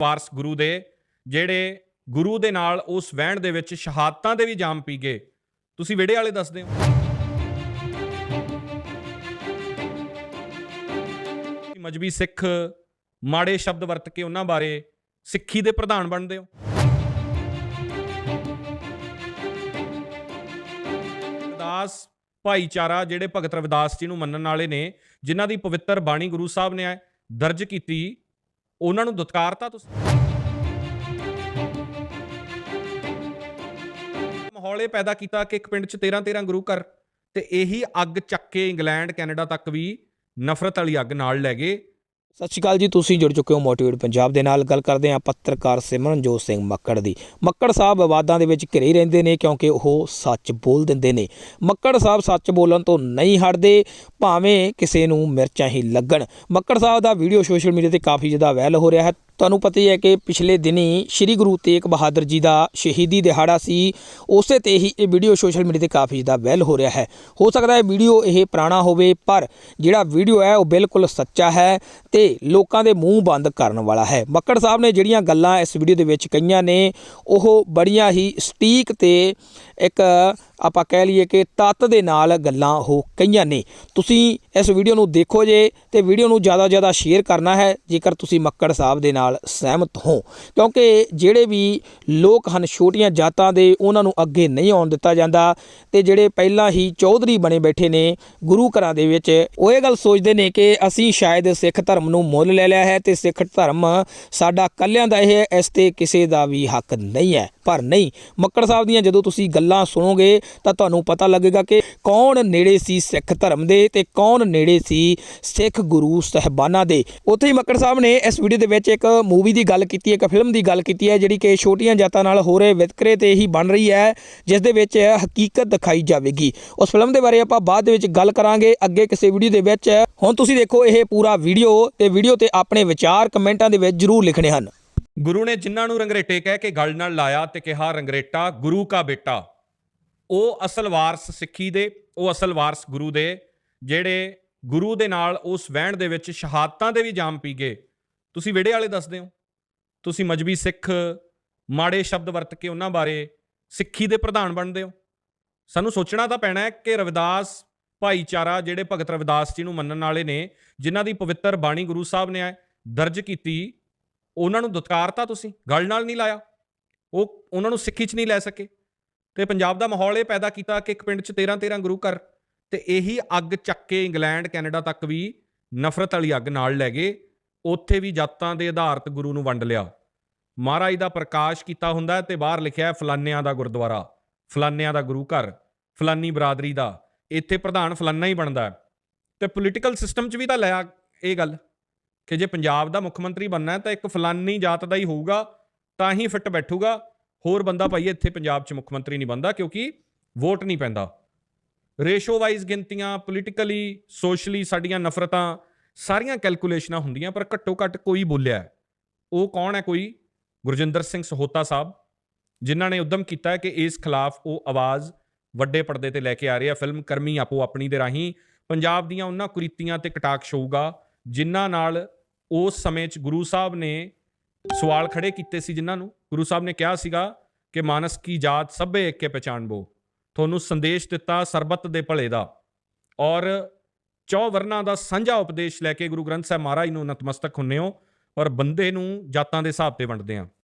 ਵਾਰਸ ਗੁਰੂ ਦੇ, ਜਿਹੜੇ ਗੁਰੂ ਦੇ ਨਾਲ ਉਸ ਵਹਿਣ ਦੇ ਵਿੱਚ ਸ਼ਹਾਦਤਾਂ ਦੇ ਵੀ ਜਾਮ ਪੀ ਗਏ। ਤੁਸੀਂ ਵਿੜੇ ਵਾਲੇ ਦੱਸਦੇ ਹੋ? ਮਜਬੀ ਸਿੱਖ ਮਾੜੇ ਸ਼ਬਦ ਵਰਤ ਕੇ ਉਹਨਾਂ ਬਾਰੇ ਸਿੱਖੀ ਦੇ ਪ੍ਰਧਾਨ ਬਣਦੇ ਹੋ? ਰਵਿਦਾਸ ਭਾਈਚਾਰਾ, ਜਿਹੜੇ ਭਗਤ ਰਵਿਦਾਸ ਜੀ ਨੂੰ ਮੰਨਣ ਵਾਲੇ ਨੇ, ਜਿਨ੍ਹਾਂ ਦੀ ਪਵਿੱਤਰ ਬਾਣੀ ਗੁਰੂ ਸਾਹਿਬ ਨੇ ਦਰਜ ਕੀਤੀ ਉਹਨਾਂ ਨੂੰ ਦੁਤਕਾਰਤਾ ਤੁਸੀਂ ਮਾਹੌਲ ਇਹ ਪੈਦਾ ਕੀਤਾ ਕਿ ਇੱਕ ਪਿੰਡ 'ਚ 13 13 ਗੁਰੂ ਘਰ ਤੇ ਇਹੀ ਅੱਗ ਚੱਕ ਕੇ ਇੰਗਲੈਂਡ, ਕੈਨੇਡਾ ਤੱਕ ਵੀ ਨਫ਼ਰਤ ਵਾਲੀ ਅੱਗ ਨਾਲ ਲੈ ਗਏ। ਸਤਿ ਸ਼੍ਰੀ ਅਕਾਲ ਜੀ, ਤੁਸੀਂ ਜੁੜ ਚੁੱਕੇ ਹੋ ਮੋਟੀਵੇਟ ਪੰਜਾਬ ਦੇ ਨਾਲ। ਗੱਲ ਕਰਦੇ ਹਾਂ ਪੱਤਰਕਾਰ ਸਿਮਰਨਜੋਤ ਸਿੰਘ ਮੱਕੜ ਦੀ। ਮੱਕੜ ਸਾਹਿਬ ਵਿਵਾਦਾਂ ਦੇ ਵਿੱਚ ਘਿਰੇ ਰਹਿੰਦੇ ਨੇ ਕਿਉਂਕਿ ਉਹ ਸੱਚ ਬੋਲ ਦਿੰਦੇ ਨੇ। ਮੱਕੜ ਸਾਹਿਬ ਸੱਚ ਬੋਲਣ ਤੋਂ ਨਹੀਂ ਹਟਦੇ, ਭਾਵੇਂ ਕਿਸੇ ਨੂੰ ਮਿਰਚਾਂ ਹੀ ਲੱਗਣ। ਮੱਕੜ ਸਾਹਿਬ ਦਾ ਵੀਡੀਓ ਸੋਸ਼ਲ ਮੀਡੀਆ ਤੇ ਕਾਫੀ ਜ਼ਿਆਦਾ ਵਾਇਰਲ ਹੋ ਰਿਹਾ ਹੈ। ਤੁਹਾਨੂੰ ਪਤਾ ਹੀ ਹੈ ਕਿ ਪਿਛਲੇ ਦਿਨੀ ਸ੍ਰੀ ਗੁਰੂ ਤੇਗ ਬਹਾਦਰ ਜੀ ਦਾ ਸ਼ਹੀਦੀ ਦਿਹਾੜਾ ਸੀ, ਉਸੇ ਤੇ ਹੀ ਇਹ ਵੀਡੀਓ ਸੋਸ਼ਲ ਮੀਡੀਆ ਤੇ ਕਾਫੀ ਜ਼ਿਆਦਾ ਵਾਇਰਲ ਹੋ ਰਿਹਾ ਹੈ। ਹੋ ਸਕਦਾ ਹੈ ਵੀਡੀਓ ਇਹ ਪੁਰਾਣਾ ਹੋਵੇ, ਪਰ ਜਿਹੜਾ ਵੀਡੀਓ ਹੈ ਉਹ ਬਿਲਕੁਲ ਸੱਚਾ ਹੈ ਤੇ ਲੋਕਾਂ ਦੇ ਮੂੰਹ ਬੰਦ ਕਰਨ ਵਾਲਾ ਹੈ। ਮੱਕੜ ਸਾਹਿਬ ਨੇ ਜਿਹੜੀਆਂ ਗੱਲਾਂ ਇਸ ਵੀਡੀਓ ਦੇ ਵਿੱਚ ਕਹੀਆਂ ਨੇ, ਉਹ ਬੜੀਆਂ ਹੀ ਸਟੀਕ ਤੇ ਇੱਕ ਆਪਾਂ ਕਹਿ ਲਈਏ ਕਿ ਤੱਤ ਦੇ ਨਾਲ ਗੱਲਾਂ ਉਹ ਕਹੀਆਂ ਨੇ। ਤੁਸੀਂ ਇਸ ਵੀਡੀਓ ਨੂੰ ਦੇਖੋ ਜੇ ਤੇ ਵੀਡੀਓ ਨੂੰ ਜ਼ਿਆਦਾ ਜ਼ਿਆਦਾ ਸ਼ੇਅਰ ਕਰਨਾ ਹੈ, ਜੇਕਰ ਤੁਸੀਂ ਮੱਕੜ ਸਾਹਿਬ ਦੇ ਨਾਲ ਸਹਿਮਤ ਹੋ। ਕਿਉਂਕਿ ਜਿਹੜੇ ਵੀ ਲੋਕ ਹਨ, ਛੋਟੀਆਂ ਜਾਤਾਂ ਦੇ, ਉਹਨਾਂ ਨੂੰ ਅੱਗੇ ਨਹੀਂ ਆਉਣ ਦਿੱਤਾ ਜਾਂਦਾ ਤੇ ਜਿਹੜੇ ਪਹਿਲਾਂ ਹੀ ਚੌਧਰੀ ਬਣੇ ਬੈਠੇ ਨੇ ਗੁਰੂ ਘਰਾਂ ਦੇ ਵਿੱਚ, ਉਹ ਇਹ ਗੱਲ ਸੋਚਦੇ ਨੇ ਕਿ ਅਸੀਂ ਸ਼ਾਇਦ ਸਿੱਖ ਧਰਮ ਨੂੰ ਮੁੱਲ ਲੈ ਲਿਆ ਹੈ ਤੇ ਸਿੱਖ ਧਰਮ ਸਾਡਾ ਕੱਲਿਆਂ ਦਾ ਇਹ ਹੈ, ਇਸ ਤੇ ਕਿਸੇ ਦਾ ਵੀ ਹੱਕ ਨਹੀਂ ਹੈ। ਪਰ ਨਹੀਂ। ਮੱਕੜ ਸਾਹਿਬ ਦੀਆਂ ਜਦੋਂ ਤੁਸੀਂ ਗੱਲਾਂ ਸੁਣੋਗੇ ਤਾਂ ਤੁਹਾਨੂੰ ਪਤਾ ਲੱਗੇਗਾ ਕਿ ਕੌਣ ਨੇੜੇ ਸੀ ਸਿੱਖ ਧਰਮ ਦੇ ਤੇ ਕੌਣ ਨੇੜੇ ਸੀ ਸਿੱਖ ਗੁਰੂ ਸਹਿਬਾਨਾਂ ਦੇ। ਉੱਥੇ ਹੀ ਮੱਕੜ ਸਾਹਿਬ ਨੇ ਇਸ ਵੀਡੀਓ ਦੇ ਵਿੱਚ ਇੱਕ ਮੂਵੀ ਦੀ ਗੱਲ ਕੀਤੀ ਹੈ ਇੱਕ ਫਿਲਮ ਦੀ ਗੱਲ ਕੀਤੀ ਹੈ, ਜਿਹੜੀ ਕਿ ਛੋਟੀਆਂ ਜਾਤਾਂ ਨਾਲ ਹੋ ਰਹੇ ਵਿਤਕਰੇ ਤੇ ਹੀ ਬਣ ਰਹੀ ਹੈ, ਜਿਸ ਦੇ ਵਿੱਚ ਹਕੀਕਤ ਦਿਖਾਈ ਜਾਵੇਗੀ। ਉਸ ਫਿਲਮ ਦੇ ਬਾਰੇ ਆਪਾਂ ਬਾਅਦ ਦੇ ਵਿੱਚ ਗੱਲ ਕਰਾਂਗੇ। ਅੱਗੇ ਕਿਸੇ ਵੀਡੀਓ ਦੇ ਵਿੱਚ ਹੁਣ ਤੁਸੀਂ ਦੇਖੋ ਇਹ ਪੂਰਾ ਵੀਡੀਓ ਤੇ ਵੀਡੀਓ ਤੇ ਆਪਣੇ ਵਿਚਾਰ ਕਮੈਂਟਾਂ ਦੇ ਵਿੱਚ ਜ਼ਰੂਰ ਲਿਖਣੇ ਹਨ। ਗੁਰੂ ਨੇ ਜਿਨ੍ਹਾਂ ਨੂੰ ਰੰਗਰੇਟੇ ਕਹਿ ਕੇ ਗਲ ਨਾਲ ਲਾਇਆ ਤੇ ਕਿਹਾ, ਰੰਗਰੇਟਾ, ਗੁਰੂ ਕਾ ਬੇਟਾ। ਉਹ ਅਸਲ ਵਾਰਸ ਸਿੱਖੀ ਦੇ, ਉਹ ਅਸਲ ਵਾਰਸ ਗੁਰੂ ਦੇ, ਜਿਹੜੇ ਗੁਰੂ ਦੇ ਨਾਲ ਉਸ ਵਹਿਣ ਦੇ ਵਿੱਚ ਸ਼ਹਾਦਤਾਂ ਦੇ ਵੀ ਜਾਮ ਪੀ ਗਏ। ਤੁਸੀਂ ਵਿੜੇ ਵਾਲੇ ਦੱਸਦੇ ਹੋ? ਤੁਸੀਂ ਮਜਬੀ ਸਿੱਖ, ਮਾੜੇ ਸ਼ਬਦ ਵਰਤ ਕੇ ਉਹਨਾਂ ਬਾਰੇ ਸਿੱਖੀ ਦੇ ਪ੍ਰਧਾਨ ਬਣਦੇ ਹੋ? ਸਾਨੂੰ ਸੋਚਣਾ ਤਾਂ ਪੈਣਾ ਹੈ ਕਿ ਰਵਿਦਾਸ ਭਾਈਚਾਰਾ, ਜਿਹੜੇ ਭਗਤ ਰਵਿਦਾਸ ਜੀ ਨੂੰ ਮੰਨਣ ਵਾਲੇ ਨੇ, ਜਿਨ੍ਹਾਂ ਦੀ ਪਵਿੱਤਰ ਬਾਣੀ ਗੁਰੂ ਸਾਹਿਬ ਨੇ ਦਰਜ ਕੀਤੀ ਉਹਨਾਂ ਨੂੰ ਦੁਤਕਾਰਤਾ ਤੁਸੀਂ, ਗਲ ਨਾਲ ਨਹੀਂ ਲਾਇਆ। ਉਹ ਉਹਨਾਂ ਨੂੰ ਸਿੱਖੀ 'ਚ ਨਹੀਂ ਲੈ ਸਕੇ। ਤੇ ਪੰਜਾਬ ਦਾ ਮਾਹੌਲ ਇਹ ਪੈਦਾ ਕੀਤਾ ਕਿ ਇੱਕ ਪਿੰਡ 'ਚ 13 13 ਗੁਰੂ ਘਰ ਤੇ ਇਹੀ ਅੱਗ ਚੱਕ ਕੇ ਇੰਗਲੈਂਡ, ਕੈਨੇਡਾ ਤੱਕ ਵੀ ਨਫ਼ਰਤ ਵਾਲੀ ਅੱਗ ਨਾਲ ਲੈ ਗਏ। ਉੱਥੇ ਵੀ ਜਾਤਾਂ ਦੇ ਆਧਾਰਤ ਗੁਰੂ ਨੂੰ ਵੰਡ ਲਿਆ। ਮਹਾਰਾਜ ਦਾ ਪ੍ਰਕਾਸ਼ ਕੀਤਾ ਹੁੰਦਾ ਹੈ ਤੇ ਬਾਹਰ ਲਿਖਿਆ ਫਲਾਨਿਆਂ ਦਾ ਗੁਰਦੁਆਰਾ, ਫਲਾਨਿਆਂ ਦਾ ਗੁਰੂ ਘਰ, ਫਲਾਨੀ ਬਰਾਦਰੀ ਦਾ। ਇੱਥੇ ਪ੍ਰਧਾਨ ਫਲਾਨਾ ਹੀ ਬਣਦਾ ਹੈ। ਤੇ ਪੋਲੀਟੀਕਲ ਸਿਸਟਮ 'ਚ ਵੀ ਤਾਂ ਲਿਆ ਇਹ ਗੱਲ। ਕਿ ਜੇ ਪੰਜਾਬ ਦਾ ਮੁੱਖ ਮੰਤਰੀ ਬਣਨਾ ਹੈ ਤਾਂ ਇੱਕ ਫਲਾਨੀ ਜਾਤ ਦਾ ਹੀ ਹੋਊਗਾ, ਤਾਂ ਹੀ ਫਿੱਟ ਬੈਠੂਗਾ। ਹੋਰ ਬੰਦਾ ਭਾਈ ਇੱਥੇ ਪੰਜਾਬ 'ਚ ਮੁੱਖ ਮੰਤਰੀ ਨਹੀਂ ਬਣਦਾ ਕਿਉਂਕਿ ਵੋਟ ਨਹੀਂ ਪੈਂਦਾ। ਰੇਸ਼ੋ ਵਾਈਜ਼ ਗਿਣਤੀਆਂ, ਪੋਲੀਟੀਕਲੀ, ਸੋਸ਼ਲੀ ਸਾਡੀਆਂ ਨਫ਼ਰਤਾਂ, ਸਾਰੀਆਂ ਕੈਲਕੂਲੇਸ਼ਨਾਂ ਹੁੰਦੀਆਂ, ਪਰ ਘੱਟੋ ਘੱਟ ਕੋਈ ਬੋਲਿਆ ਉਹ ਕੌਣ ਹੈ ਕੋਈ? ਗੁਰਜਿੰਦਰ ਸਿੰਘ ਸਹੋਤਾ ਸਾਹਿਬ, ਜਿਨ੍ਹਾਂ ਨੇ ਉਦਮ ਕੀਤਾ ਕਿ ਇਸ ਖਿਲਾਫ ਉਹ ਆਵਾਜ਼ ਵੱਡੇ ਪਰਦੇ ਤੇ ਲੈ ਕੇ ਆ ਰਹੇ ਆ। ਫਿਲਮ ਕਰਮੀ ਆਪੋ ਆਪਣੀ ਦੇ ਰਾਹੀਂ ਪੰਜਾਬ ਦੀਆਂ ਉਹਨਾਂ ਕੁਰੀਤੀਆਂ ਤੇ ਕਟਾਕਸ਼ ਹੋਊਗਾ, ਜਿਨ੍ਹਾਂ ਨਾਲ ਉਸ ਸਮੇਂ 'ਚ ਗੁਰੂ ਸਾਹਿਬ ਨੇ ਸਵਾਲ ਖੜੇ ਕੀਤੇ ਸੀ ਜਿਨ੍ਹਾਂ ਨੂੰ। ਗੁਰੂ ਸਾਹਿਬ ਨੇ ਕਿਹਾ ਸੀਗਾ ਕਿ ਮਾਨਸ ਕੀ ਜਾਤ ਸਭੇ ਏਕੇ ਪਛਾਣਬੋ ਤੁਹਾਨੂੰ ਸੰਦੇਸ਼ ਦਿੱਤਾ ਸਰਬੱਤ ਦੇ ਭਲੇ ਦਾ। ਔਰ ਚੌ ਵਰਨਾ ਦਾ ਸਾਂਝਾ ਉਪਦੇਸ਼ ਲੈ ਕੇ ਗੁਰੂ ਗ੍ਰੰਥ ਸਾਹਿਬ ਮਹਾਰਾਜ ਨੂੰ ਨਤਮਸਤਕ ਹੁੰਨੇ ਹੋ। ਔਰ ਬੰਦੇ ਨੂੰ ਜਾਤਾਂ ਦੇ ਹਿਸਾਬ ਤੇ ਵੰਡਦੇ ਆ।